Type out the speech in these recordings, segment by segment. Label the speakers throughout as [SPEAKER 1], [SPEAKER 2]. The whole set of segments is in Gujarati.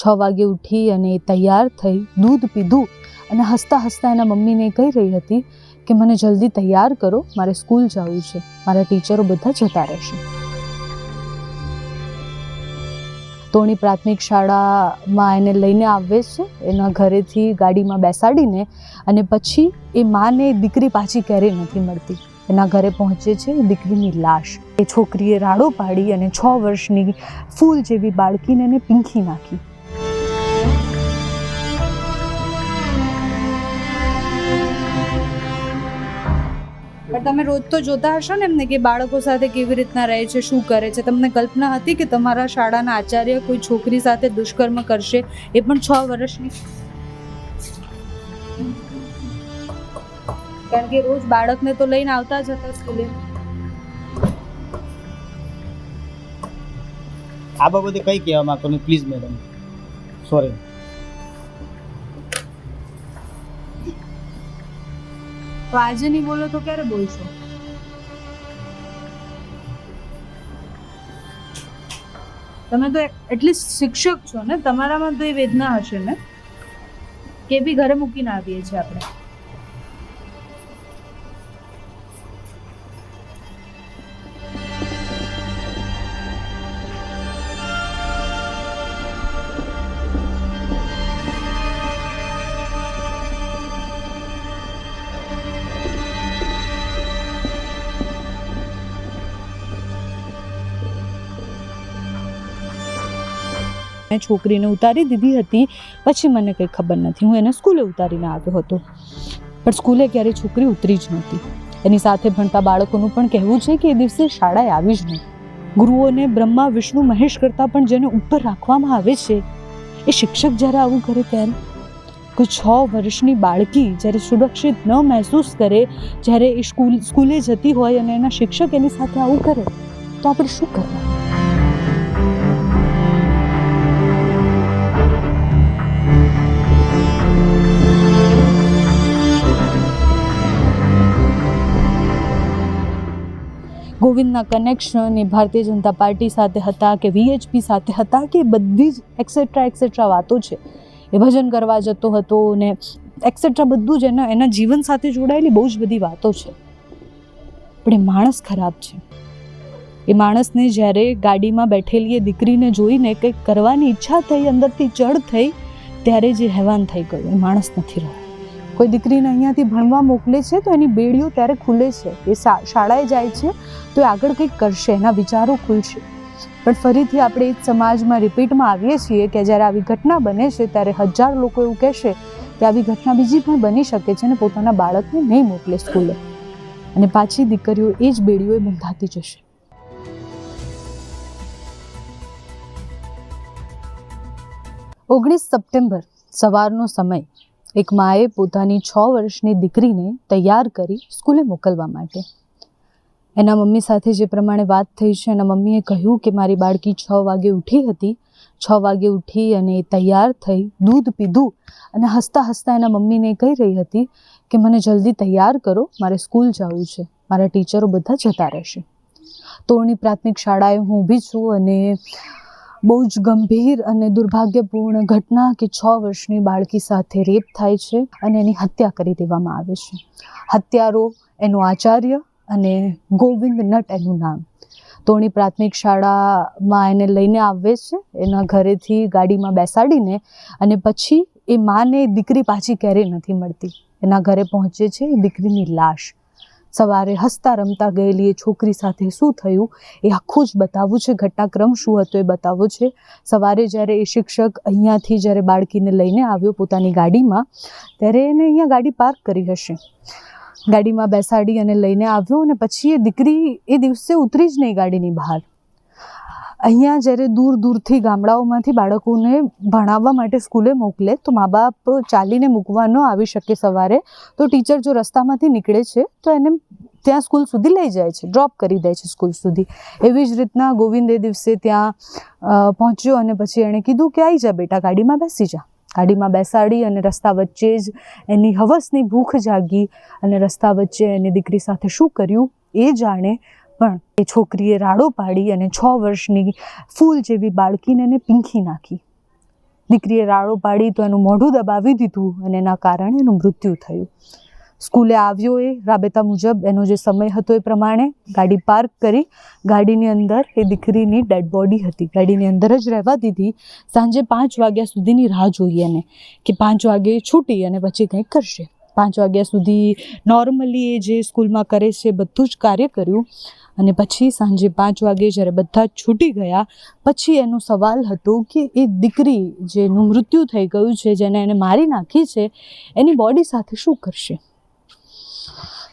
[SPEAKER 1] છ વાગે ઉઠી અને તૈયાર થઈ દૂધ પીધું અને હસતા હસતા એના મમ્મીને કહી રહી હતી કે મને જલ્દી તૈયાર કરો, મારે સ્કૂલ જવું છે, મારા ટીચરો બધા જતા રહેશે. તોણી પ્રાથમિક શાળામાં એને લઈને આવે છે, એના ઘરેથી ગાડીમાં બેસાડીને અને પછી એ માને દીકરી પાછી ક્યારેય નથી મળતી. એના ઘરે પહોંચે છે દીકરીની લાશ. એ છોકરીએ રાડો પાડી અને છ વર્ષની ફૂલ જેવી બાળકીને એને પીંખી નાખી.
[SPEAKER 2] તમે રોજ તો જોતા હશો ને એમને કે બાળકો સાથે કેવી રીતના રહે છે, શું કરે છે? તમને કલ્પના હતી કે તમારા શાળાના આચાર્ય કોઈ છોકરી સાથે દુષ્કર્મ કરશે એ પણ છ વર્ષની? કારણ કે રોજ બાળકને તો લઈને આવતા જ હતા સ્કૂલે.
[SPEAKER 3] આ બાબતે કઈ કહેવા માંગતો પ્લીઝ મેડમ સોરી
[SPEAKER 2] તો આજે નહીં બોલો તો ક્યારે બોલશો? તમે તો એટલીસ્ટ શિક્ષક છો ને? તમારામાં તો એ વેદના હશે ને? કે બી ઘરે મૂકીને આવીએ છીએ આપણે.
[SPEAKER 1] મેં છોકરીને ઉતારી દીધી હતી. પછી મને કંઈ ખબર નથી. હું એને સ્કૂલે ઉતારીને આવ્યો હતો. પણ સ્કૂલે ક્યારેય છોકરી ઉતરી જ નહોતી. એની સાથે ભણતા બાળકોનું પણ કહેવું છે કે એ દિવસે શાળાએ આવી જ નહીં. ગુરુઓને બ્રહ્મા, વિષ્ણુ, મહેશ કરતાં પણ જેને ઉપર રાખવામાં આવે છે, એ શિક્ષક જ્યારે આવું કરે ત્યારે? કોઈ છ વર્ષની બાળકી જ્યારે સુરક્ષિત ન મહેસૂસ કરે, જ્યારે એ સ્કૂલ, સ્કૂલે જતી હોય અને એના શિક્ષક એની સાથે આવું કરે, તો આપણે શું કરવાનું? ગોવિંદના કનેક્શન એ ભારતીય જનતા પાર્ટી સાથે હતા કે વીએચપી સાથે હતા કે બધી જ એક્સેટ્રા એક્સેટ્રા વાતો છે. એ ભજન કરવા જતો હતો ને એક્સેટ્રા બધું જ એના એના જીવન સાથે જોડાયેલી બહુ જ બધી વાતો છે. પણ એ માણસ ખરાબ છે. એ માણસને જ્યારે ગાડીમાં બેઠેલી એ દીકરીને જોઈને કંઈક કરવાની ઈચ્છા થઈ, અંદરથી ચડ થઈ, ત્યારે જે હેવાન થઈ ગયું. એ માણસ નથી રહ્યો. કોઈ દીકરીને અહીંયાથી ભણવા મોકલે છે તો એની બેડીઓ ત્યારે ખુલે છે. એ શાળાએ જાય છે તો એ આગળ કંઈક કરશે, એના વિચારો ખુલશે. પણ ફરીથી આપણે એ જ સમાજમાં રિપીટમાં આવીએ છીએ કે જ્યારે આવી ઘટના બને છે ત્યારે હજાર લોકો એવું કહેશે કે આવી ઘટના બીજી પણ બની શકે છે અને પોતાના બાળકને નહીં મોકલે સ્કૂલે. અને પાછી દીકરીઓ એ જ બેડીઓએ બંધાતી જશે. ઓગણીસ સપ્ટેમ્બર, સવારનો સમય. એક માએ પોતાની છ વર્ષની દીકરીને તૈયાર કરી સ્કૂલે મોકલવા માટે. એના મમ્મી સાથે જે પ્રમાણે વાત થઈ છે, એના મમ્મીએ કહ્યું કે મારી બાળકી છ વાગે ઉઠી હતી. છ વાગે ઉઠી અને તૈયાર થઈ, દૂધ પીધું અને હસતા હસતા એના મમ્મીને કહી રહી હતી કે મને જલ્દી તૈયાર કરો, મારે સ્કૂલ જવું છે. મારા ટીચરો બધા જતા રહેશે. તોરણી પ્રાથમિક શાળાએ હું ઊભી છું અને બહુ જ ગંભીર અને દુર્ભાગ્યપૂર્ણ ઘટના કે છ વર્ષની બાળકી સાથે રેપ થાય છે અને એની હત્યા કરી દેવામાં આવે છે. હત્યારો એનો આચાર્ય અને ગોવિંદ નટ એનું નામ. તોણી પ્રાથમિક શાળામાં એને લઈને આવે છે. એના ઘરેથી ગાડીમાં બેસાડીને અને પછી એ માને દીકરી પાછી ક્યારેય નથી મળતી. એના ઘરે પહોંચે છે દીકરીની લાશ. સવારે હસતા રમતા ગયેલી એ છોકરી સાથે શું થયું? એ આખું જ બતાવવું છે. ઘટનાક્રમ શું હતો એ બતાવવો છે. સવારે જ્યારે એ શિક્ષક અહીંયાથી જ્યારે બાળકીને લઈને આવ્યો પોતાની ગાડીમાં, ત્યારે એને અહીંયા ગાડી પાર્ક કરી હશે. ગાડીમાં બેસાડી અને લઈને આવ્યો અને પછી એ દીકરી એ દિવસે ઉતરી જ નહીં ગાડીની બહાર. અહીંયા જ્યારે દૂર દૂરથી ગામડાઓમાંથી બાળકોને ભણાવવા માટે સ્કૂલે મોકલે, તો મા બાપ ચાલીને મૂકવા ન આવી શકે સવારે, તો ટીચર જો રસ્તામાંથી નીકળે છે, તો એને ત્યાં સ્કૂલ સુધી લઈ જાય છે, ડ્રોપ કરી દે છે સ્કૂલ સુધી. એવી જ રીતના ગોવિંદ દિવસે ત્યાં પહોંચ્યો અને પછી એણે કીધું કે આવી જા બેટા, ગાડીમાં બેસી જા. ગાડીમાં બેસાડી અને રસ્તા વચ્ચે જ એની હવસની ભૂખ જાગી અને રસ્તા વચ્ચે એની દીકરી સાથે શું કર્યું એ જાણે પણ એ છોકરીએ રાડો પાડી અને છ વર્ષની ફૂલ જેવી બાળકીને એને પીંખી નાખી. દીકરીએ રાડો પાડી તો એનું મોઢું દબાવી દીધું અને એના કારણે એનું મૃત્યુ થયું. સ્કૂલે આવ્યો એ રાબેતા મુજબ, એનો જે સમય હતો એ પ્રમાણે ગાડી પાર્ક કરી, ગાડીની અંદર એ દીકરીની ડેડ બોડી હતી. ગાડીની અંદર જ રહેવા દીધી. સાંજે પાંચ વાગ્યા સુધીની રાહ જોઈએ એને કે પાંચ વાગે છૂટી અને પછી કંઈક કરશે. પાંચ વાગ્યા સુધી નોર્મલી એ જે સ્કૂલમાં કરે છે બધું જ કાર્ય કર્યું. અને પછી સાંજે પાંચ વાગે જ્યારે બધા છૂટી ગયા, પછી એનો સવાલ હતો કે એ દીકરી જેનું મૃત્યુ થઈ ગયું છે, જેને એને મારી નાખી છે, એની બોડી સાથે શું કરશે?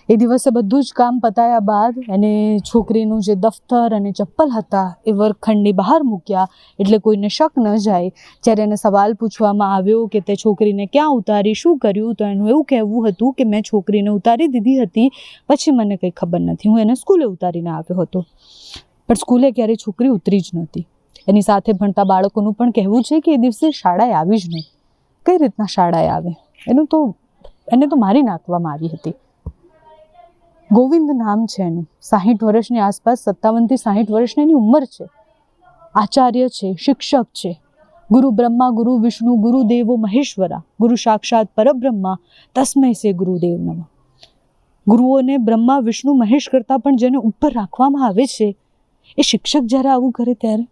[SPEAKER 1] એ દિવસે બધું જ કામ પતાયા બાદ એને છોકરીનું જે દફતર અને ચપ્પલ હતા એ વર્ગખંડની બહાર મૂક્યા. એટલે કોઈને શક ન જાય. જ્યારે એને સવાલ પૂછવામાં આવ્યો કે તે છોકરીને ક્યાં ઉતારી, શું કર્યું, તો એનું એવું કહેવું હતું કે મેં છોકરીને ઉતારી દીધી હતી. પછી મને કંઈ ખબર નથી. હું એને સ્કૂલે ઉતારીને આવ્યો હતો. પણ સ્કૂલે ક્યારેય છોકરી ઉતરી જ નહોતી. એની સાથે ભણતા બાળકોનું પણ કહેવું છે કે એ દિવસે શાળાએ આવી જ નહીં. કઈ રીતના શાળાએ આવે? એનું તો, એને તો મારી નાખવામાં આવી હતી. ગોવિંદ નામ છે એનું. સાહીઠ વર્ષની આસપાસ, સત્તાવનથી સાહીઠ વર્ષની એની ઉંમર છે. આચાર્ય છે, શિક્ષક છે. ગુરુ બ્રહ્મા, ગુરુ વિષ્ણુ, ગુરુ દેવો, મહેશ્વરા. ગુરુ સાક્ષાત પરબ્રહ્મા, તસ્મૈ સે ગુરુદેવ નમઃ. ગુરુઓને બ્રહ્મા, વિષ્ણુ, મહેશ કરતાં પણ જેને ઉપર રાખવામાં આવે છે, એ શિક્ષક જ્યારે આવું કરે ત્યારે?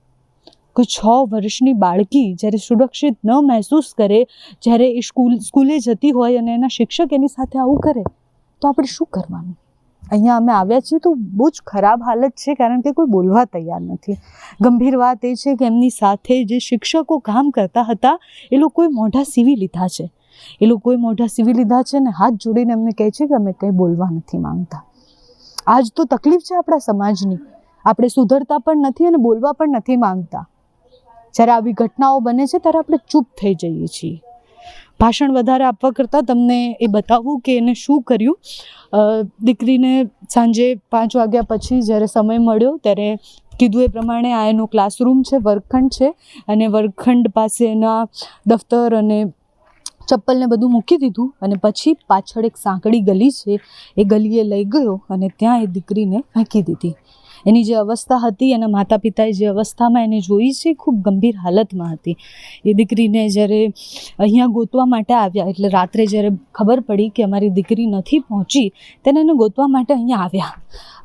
[SPEAKER 1] કોઈ છ વર્ષની બાળકી જ્યારે સુરક્ષિત ન મહેસૂસ કરે, જ્યારે એ સ્કૂલ, સ્કૂલે જતી હોય અને એના શિક્ષક એની સાથે આવું કરે, તો આપણે શું કરવાનું? અહીંયા અમે આવ્યા છીએ તો બહુ જ ખરાબ હાલત છે, કારણ કે કોઈ બોલવા તૈયાર નથી. ગંભીર વાત એ છે કે એમની સાથે જે શિક્ષકો કામ કરતા હતા, એ લોકોએ મોઢા સીવી લીધા છે. એ લોકોએ મોઢા સીવી લીધા છે ને હાથ જોડીને એમને કહે છે કે અમે કંઈ બોલવા નથી માંગતા. આજ તો તકલીફ છે આપણા સમાજની. આપણે સુધરતા પણ નથી અને બોલવા પણ નથી માંગતા. જ્યારે આવી ઘટનાઓ બને છે ત્યારે આપણે ચૂપ થઈ જઈએ છીએ. ભાષણ વધારે આપવા કરતાં તમને એ બતાવવું કે એને શું કર્યું. દીકરીને સાંજે પાંચ વાગ્યા પછી જ્યારે સમય મળ્યો ત્યારે કીધું એ પ્રમાણે આ એનો ક્લાસરૂમ છે, વર્ગખંડ છે અને વર્ગખંડ પાસે એના દફતર અને ચપ્પલને બધું મૂકી દીધું અને પછી પાછળ એક સાંકડી ગલી છે, એ ગલીએ લઈ ગયો અને ત્યાં એ દીકરીને ફેંકી દીધી. એની જે અવસ્થા હતી, એના માતા પિતાએ જે અવસ્થામાં એને જોઈ છે, ખૂબ ગંભીર હાલતમાં હતી. એ દીકરીને જ્યારે અહીંયા ગોતવા માટે આવ્યા, એટલે રાત્રે જ્યારે ખબર પડી કે અમારી દીકરી નથી પહોંચી, તેને એને ગોતવા માટે અહીંયા આવ્યા.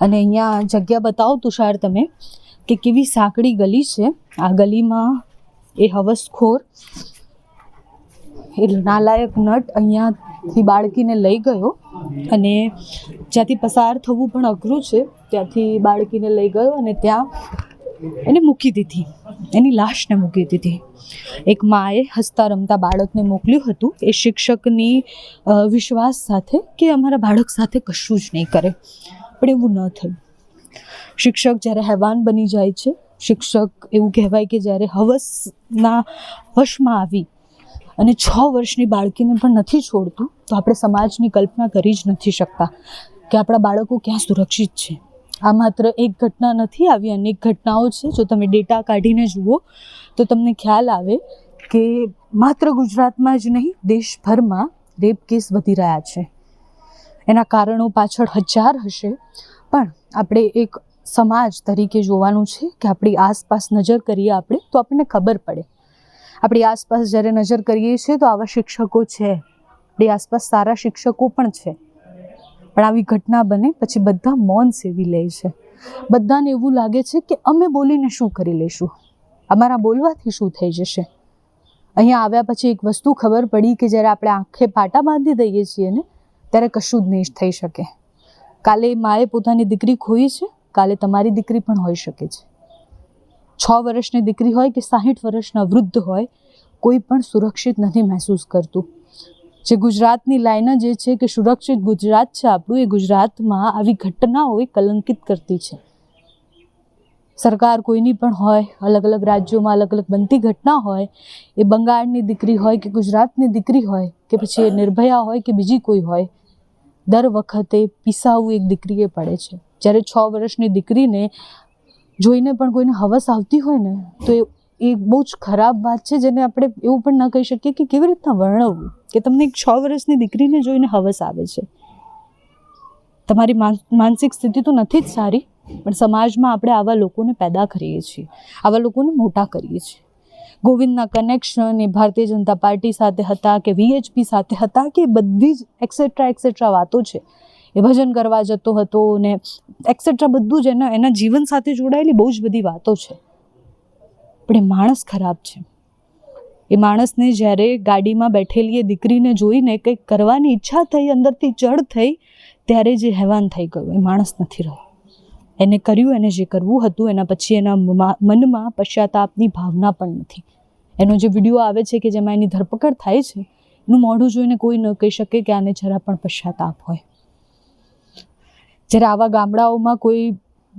[SPEAKER 1] અને અહીંયા જગ્યા બતાવો તુષાર તમે, કે કેવી સાંકડી ગલી છે. આ ગલીમાં એ હવસખોર, એ નાલાયક નટ અહીંયાથી બાળકીને લઈ ગયો. અને જ્યાંથી પસાર થવું પણ અઘરું છે, ત્યાંથી બાળકીને લઈ ગયો અને ત્યાં એને મૂકી દીધી. એની લાશને મૂકી દીધી. એક માએ હસતા રમતા બાળકને મોકલ્યું હતું. એ શિક્ષકની વિશ્વાસ સાથે કે અમારા બાળક સાથે કશું જ નહીં કરે. પણ એવું ન થયું. શિક્ષક જ્યારે હેવાન બની જાય છે, શિક્ષક એવું કહેવાય કે જ્યારે હવસના વશમાં આવી અને છ વર્ષની બાળકીને પણ નથી છોડતું, તો આપણે સમાજની કલ્પના કરી જ નથી શકતા કે આપણા બાળકો ક્યાં સુરક્ષિત છે. આ માત્ર એક ઘટના નથી, આવી અનેક ઘટનાઓ છે. જો તમે ડેટા કાઢીને જુઓ, તો તમને ખ્યાલ આવે કે માત્ર ગુજરાતમાં જ નહીં, દેશભરમાં રેપ કેસ વધી રહ્યા છે. એના કારણો પાછળ હજાર હશે. પણ આપણે એક સમાજ તરીકે જોવાનું છે કે આપણી આસપાસ નજર કરીએ આપણે, તો આપણને ખબર પડે આપણી આસપાસ જ્યારે નજર કરીએ છીએ તો આવા શિક્ષકો છે. આપણી આસપાસ સારા શિક્ષકો પણ છે. પણ આવી ઘટના બને પછી બધા મૌન સેવી લે છે. બધાને એવું લાગે છે કે અમે બોલીને શું કરી લઈશું? અમારા બોલવાથી શું થઈ જશે? અહીંયા આવ્યા પછી એક વસ્તુ ખબર પડી કે જ્યારે આપણે આંખે પાટા બાંધી દઈએ છીએ ને, ત્યારે કશું જ નહીં થઈ શકે. કાલે માએ પોતાની દીકરી ખોઈ છે, કાલે તમારી દીકરી પણ હોઈ શકે છે. છ વર્ષની દીકરી હોય કે સાહીઠ વર્ષના વૃદ્ધ હોય, કોઈ પણ સુરક્ષિત નથી મહેસૂસ કરતું. જે ગુજરાતની લાઈન જે છે કે સુરક્ષિત ગુજરાત છે આપણું, એ ગુજરાતમાં આવી ઘટનાઓ એ કલંકિત કરતી છે. સરકાર કોઈની પણ હોય, અલગ અલગ રાજ્યોમાં અલગ અલગ બનતી ઘટના હોય, એ બંગાળની દીકરી હોય કે ગુજરાતની દીકરી હોય, કે પછી એ નિર્ભયા હોય કે બીજી કોઈ હોય, દર વખતે પીસાવું એક દીકરીએ પડે છે. જ્યારે છ વર્ષની દીકરીને જોઈને પણ કોઈને હવસ આવતી હોય ને, તો એ એ બહુ જ ખરાબ વાત છે જેને આપણે એવું પણ ન કહી શકીએ કે કેવી રીતના વર્ણવવું, કે તમને એક છ વર્ષની દીકરીને જોઈને હવસ આવે છે. તમારી માન- માનસિક સ્થિતિ તો નથી જ સારી, પણ સમાજમાં આપણે આવા લોકોને પેદા કરીએ છીએ, આવા લોકોને મોટા કરીએ છીએ. ગોવિંદના કનેક્શન એ ભારતીય જનતા પાર્ટી સાથે હતા કે વીએચપી સાથે હતા કે બધી જ એક્સેટ્રા એક્સેટ્રા વાતો છે. એ કરવા જતો હતો ને એક્સેટ્રા બધું જ એના એના જીવન સાથે જોડાયેલી બહુ જ બધી વાતો છે. પણ એ માણસ ખરાબ છે. એ માણસને જ્યારે ગાડીમાં બેઠેલી એ દીકરીને જોઈને કંઈક કરવાની ઈચ્છા થઈ, અંદરથી ચડ થઈ, ત્યારે જે હેવાન થઈ ગયું, એ માણસ નથી રહ્યો. એને કર્યું, એને જે કરવું હતું, એના પછી એના મનમાં પશ્ચાતાપની ભાવના પણ નથી. એનો જે વીડિયો આવે છે કે જેમાં એની ધરપકડ થાય છે, એનું મોઢું જોઈને કોઈ ન કહી શકે કે આને જરા પણ પશ્ચાતાપ હોય. જ્યારે આવા ગામડાઓમાં કોઈ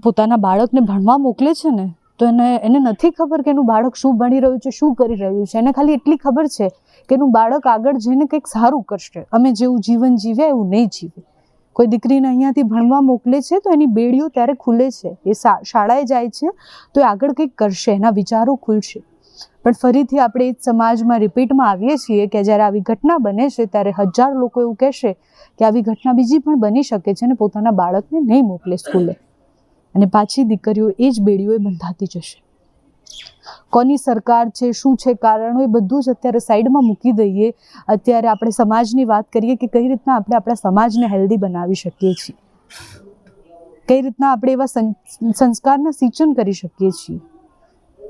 [SPEAKER 1] પોતાના બાળકને ભણવા મોકલે છે ને, તો એને એને નથી ખબર કે એનું બાળક શું ભણી રહ્યું છે, શું કરી રહ્યું છે. એને ખાલી એટલી ખબર છે કે એનું બાળક આગળ જઈને કંઈક સારું કરશે. અમે જેવું જીવન જીવ્યા એવું નહીં જીવે. કોઈ દીકરીને અહીંયાથી ભણવા મોકલે છે તો એની બેડીઓ ત્યારે ખુલે છે. એ શાળાએ જાય છે તો એ આગળ કંઈક કરશે, એના વિચારો ખુલશે. પણ ફરીથી આપણે એ જ સમાજમાં રિપીટમાં આવીએ છીએ કે જ્યારે આવી ઘટના બને છે, ત્યારે હજાર લોકો એવું કહેશે કે આવી ઘટના બીજી પણ બની શકે છે અને પોતાના બાળકને નહીં મોકલે સ્કૂલે. અને પાછી દીકરીઓ એ જ બેડીઓએ બંધાતી જશે. કોની સરકાર છે, શું છે, કારણો એ બધું જ અત્યારે સાઈડમાં મૂકી દઈએ. અત્યારે આપણે સમાજની વાત કરીએ કે કઈ રીતના આપણે આપણા સમાજને હેલ્ધી બનાવી શકીએ છીએ? કઈ રીતના આપણે એવા સંસ્કારના સિંચન કરી શકીએ છીએ?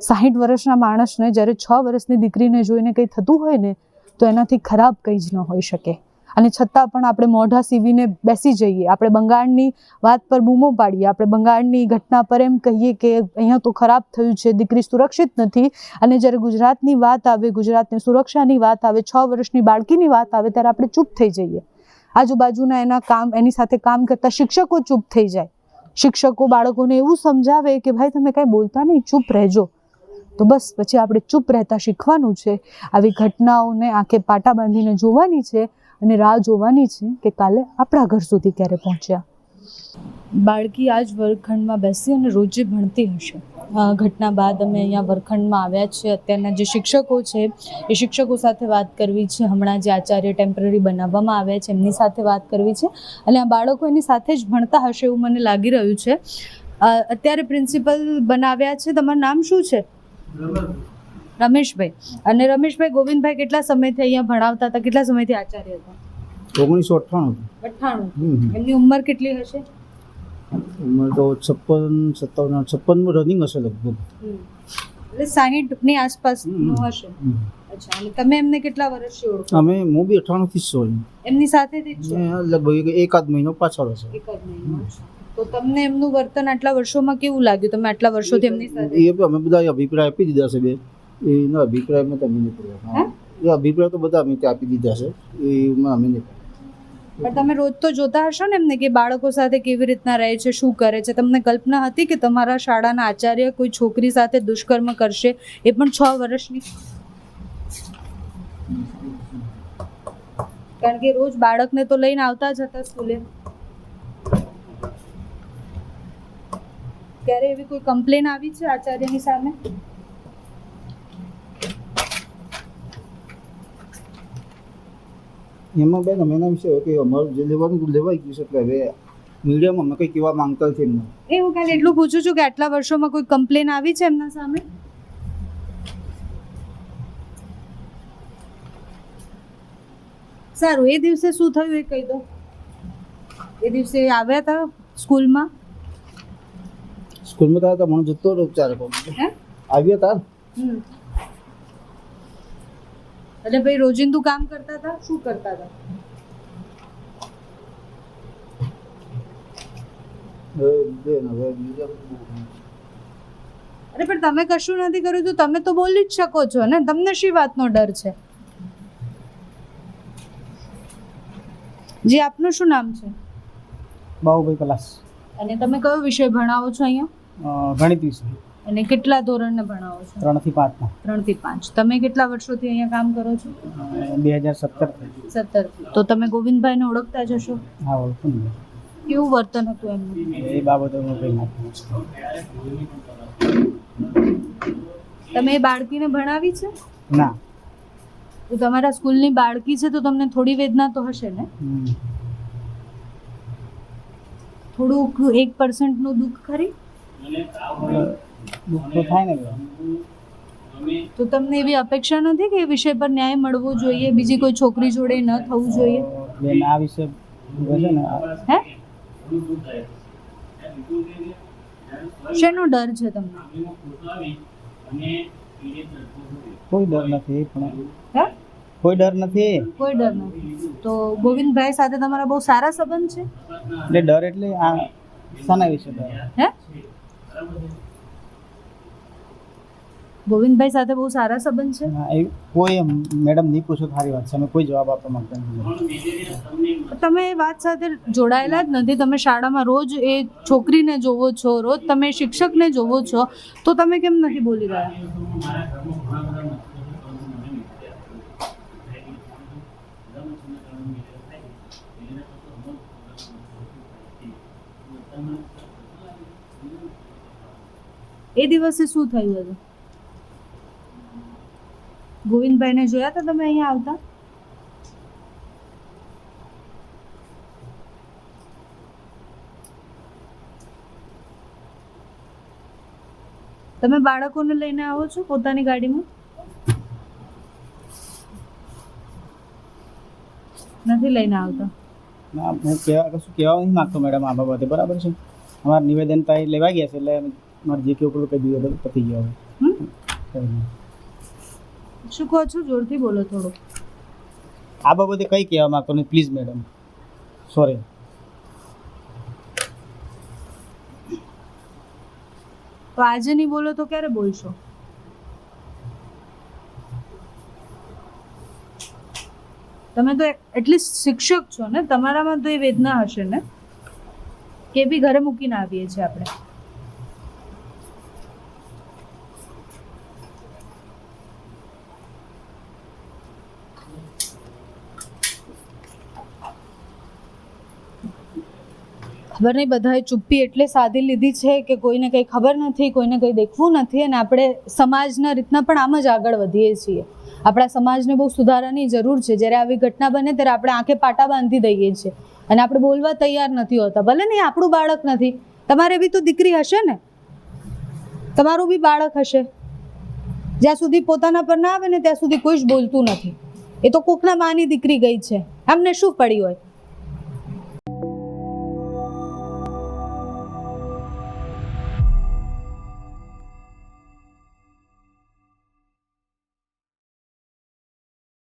[SPEAKER 1] સાહીઠ વર્ષના માણસને જ્યારે છ વર્ષની દીકરીને જોઈને કંઈ થતું હોય ને, તો એનાથી ખરાબ કંઈ જ ન હોઈ શકે. અને છતાં પણ આપણે મોઢા સીવીને બેસી જઈએ. આપણે બંગાળની વાત પર બૂમો પાડીએ. આપણે બંગાળની ઘટના પર એમ કહીએ કે અહીંયા તો ખરાબ થયું છે, દીકરી સુરક્ષિત નથી. અને જ્યારે ગુજરાતની વાત આવે, ગુજરાતની સુરક્ષાની વાત આવે, છ વર્ષની બાળકીની વાત આવે, ત્યારે આપણે ચૂપ થઈ જઈએ. આજુબાજુના એના કામ, એની સાથે કામ કરતા શિક્ષકો ચૂપ થઈ જાય. શિક્ષકો બાળકોને એવું સમજાવે કે, ભાઈ, તમે કાંઈ બોલતા નહીં, ચૂપ રહેજો. તો બસ, પછી આપણે ચૂપ રહેતા શીખવાનું છે. આવી ઘટનાઓને આંખે પાટા બાંધીને જોવાની છે અને રાહ જોવાની છે કે કાલે આપણા ઘર સુધી ક્યારે પહોંચ્યા. બાળકી આ જ વર્ગખંડમાં બેસી અને રોજે ભણતી હશે. ઘટના બાદ અમે અહીંયા વર્ગખંડમાં આવ્યા છે અત્યારના જે શિક્ષકો છે, એ શિક્ષકો સાથે વાત કરવી છે. હમણાં જે આચાર્ય ટેમ્પરરી બનાવવામાં આવ્યા છે, એમની સાથે વાત કરવી છે. અને આ બાળકો એની સાથે જ ભણતા હશે એવું મને લાગી રહ્યું છે. અત્યારે પ્રિન્સિપલ બનાવ્યા છે. તમારું નામ શું છે? રમેશભાઈ. અને રમેશભાઈ ગોવિંદભાઈ કેટલા સમયથી અહીંયા ભણાવતા હતા? કેટલા સમયથી આચાર્ય હતા?
[SPEAKER 3] ઓગણીસો અઠ્ઠાણું.
[SPEAKER 2] અઠ્ઠાણું. એમની ઉંમર કેટલી હશે?
[SPEAKER 3] ઉંમર તો છપ્પન સત્તાવન છપ્પનનું રનિંગ હશે લગભગ.
[SPEAKER 2] એટલે સાહીઠની આસપાસનું
[SPEAKER 3] હમ.
[SPEAKER 2] હશે? અચ્છા અને તમે એમને કેટલા વર્ષથી ઓળખો?
[SPEAKER 3] અમે હું બી અઠ્ઠાણુંથી જ છું
[SPEAKER 2] એમની સાથે જ
[SPEAKER 3] લગભગ એકાદ મહિનો પાછળ હશે.
[SPEAKER 2] એકાદ મહિનો. તો તમને એમનું વર્તન આટલા વર્ષોમાં કેવું લાગ્યું? તમે આટલા વર્ષોથી એમની સાથે?
[SPEAKER 3] એ અમે બધા અભિપ્રાય આપી દીધા છે બે. એના અભિપ્રાયમાં તમે નહીં પડ્યા
[SPEAKER 2] હે?
[SPEAKER 3] એ અભિપ્રાય તો બધા અમે ત્યાં આપી દીધા છે. એમાં અમે નહીં
[SPEAKER 2] પણ તમે રોજ તો જોતા હશો ને એમને કે બાળકો સાથે કેવી રીતના રહે છે શું કરે છે? તમને કલ્પના હતી કે તમારા શાળાના આચાર્ય કોઈ છોકરી સાથે દુષ્કર્મ કરશે? એ પણ છ વર્ષની. કારણ કે રોજ બાળકને તો લઈને આવતા જ હતા સ્કૂલે. ક્યારે એવી કોઈ કમ્પ્લેન આવી છે આચાર્યની સામે?
[SPEAKER 3] એમાં બેન અમે એના વિશે કે અમારું જે લેવાનું લેવાઈ ગયું છે એટલે હવે મીડિયામાં અમે કંઈ કહેવા માંગતા નથી એમને.
[SPEAKER 2] એ હું ખાલી એટલું પૂછું છું કે આટલા વર્ષોમાં કોઈ કમ્પ્લેન આવી છે એમના સામે? સારું એ દિવસે શું થયું એ કહી દો. એ દિવસે આવ્યા હતા સ્કૂલમાં?
[SPEAKER 3] સ્કૂલમાં હતા મને જતો રહ્યો ચાર કોમ
[SPEAKER 2] હે?
[SPEAKER 3] આવ્યા હતા
[SPEAKER 2] હમ. એટલે ભાઈ રોજિંદુ કામ કરતા હતા? શું કરતા હતા? અરે પણ તમે કશું નથી કર્યું તો તમે તો બોલી જ શકો છો ને. તમને શી વાતનો ડર છે? જી આપનું શું નામ છે?
[SPEAKER 3] બાહુભાઈ કલાસ
[SPEAKER 2] અને તમે કયો વિષય ભણાવો છો અહીંયા?
[SPEAKER 3] ગણિત વિષય
[SPEAKER 2] અને કેટલા ધોરણને ભણાવો છો?
[SPEAKER 3] ત્રણથી પાંચમાં
[SPEAKER 2] ત્રણથી પાંચ. તમે કેટલા વર્ષોથી અહીંયા કામ કરો છો?
[SPEAKER 3] બે હજાર સત્તર
[SPEAKER 2] સત્તર તો તમે ગોવિંદભાઈને ઓળખતા જ હશો?
[SPEAKER 3] હા ઓળખું ને.
[SPEAKER 2] કેવું વર્તન હતું એમનું?
[SPEAKER 3] એ બાબતે હું કંઈ નથી
[SPEAKER 2] તમે એ બાળકીને ભણાવી છે?
[SPEAKER 3] ના.
[SPEAKER 2] તો તમારા સ્કૂલની બાળકી છે તો તમને થોડી વેદના તો હશે ને? થોડુંક એક પર્સન્ટનું દુઃખ ખરી?
[SPEAKER 3] તો થાય ને
[SPEAKER 1] તો? તમને એવી અપેક્ષા નથી કે એ વિષય પર ન્યાય મળવો જોઈએ બીજી કોઈ છોકરી જોડે ન થવું જોઈએ?
[SPEAKER 4] બેન આ વિશે છે ને
[SPEAKER 1] હે? શેનો ડર છે તમને?
[SPEAKER 4] કોઈ ડર નથી પણ
[SPEAKER 1] હે?
[SPEAKER 4] કોઈ ડર નથી.
[SPEAKER 1] કોઈ ડર નથી. તો ગોવિંદભાઈ સાથે તમારા બહુ સારા સંબંધ છે?
[SPEAKER 4] એટલે ડર એટલે આ શાના વિશે ડર.
[SPEAKER 1] હે? ગોવિંદભાઈ સાથે બહુ સારા સંબંધ છે?
[SPEAKER 4] હા, એ કોઈ મેડમ નહીં પૂછો તારી સારી વાત છે. અમે કોઈ જવાબ આપવા માંગતા નથી.
[SPEAKER 1] તમે એ વાત સાથે જોડાયેલા જ નથી. તમે શાળામાં રોજ એ છોકરીને જોવો છો રોજ તમે શિક્ષકને જોવો છો તો તમે કેમ નથી બોલી રહ્યા? એ દિવસે શું થયું હતું? ગોવિંદભાઈને જોયા હતા તમે અહીંયા આવતા? તમે બાળકોને લઈને આવો છો પોતાની ગાડીમાં? નથી લઈને આવતા.
[SPEAKER 4] ના, હું કહેવા કશું કહેવા નથી માગતો મેડમ આ બાબતે બરાબર છે. અમારા નિવેદન તો લેવા ગયા છે એટલે મારે જે કેવું પેલું કહી દીધું પતી ગયો હવે.
[SPEAKER 1] શું કહો છો? જોરથી બોલો થોડું.
[SPEAKER 4] આ બાબતે કંઈ કહેવા માંગતો નહીં. પ્લીઝ મેડમ સોરી
[SPEAKER 1] તો આજે નહીં બોલો તો ક્યારે બોલશો? તમે તો એટલીસ્ટ શિક્ષક છો ને? તમારામાં તો એ વેદના હશે ને? કે બી ઘરે મૂકીને આવીએ છીએ આપણે. ખબર નહીં બધાએ ચુપ્પી એટલે સાધી લીધી છે કે કોઈને કંઈ ખબર નથી, કોઈને કંઈ દેખવું નથી અને આપણે સમાજના રીતના પણ આમ જ આગળ વધીએ છીએ. આપણા સમાજને બહુ સુધારાની જરૂર છે. જ્યારે આવી ઘટના બને ત્યારે આપણે આંખે પાટા બાંધી દઈએ છીએ. અને આપણે બોલવા તૈયાર નથી હોતા. ભલે નહીં આપણું બાળક નથી. તમારે બી તો દીકરી હશે ને? તમારું બી બાળક હશે. જ્યાં સુધી પોતાના પર ના આવે ને ત્યાં સુધી કોઈ જ બોલતું નથી. એ તો કોકના માની દીકરી ગઈ છે. એમને શું પડી હોય?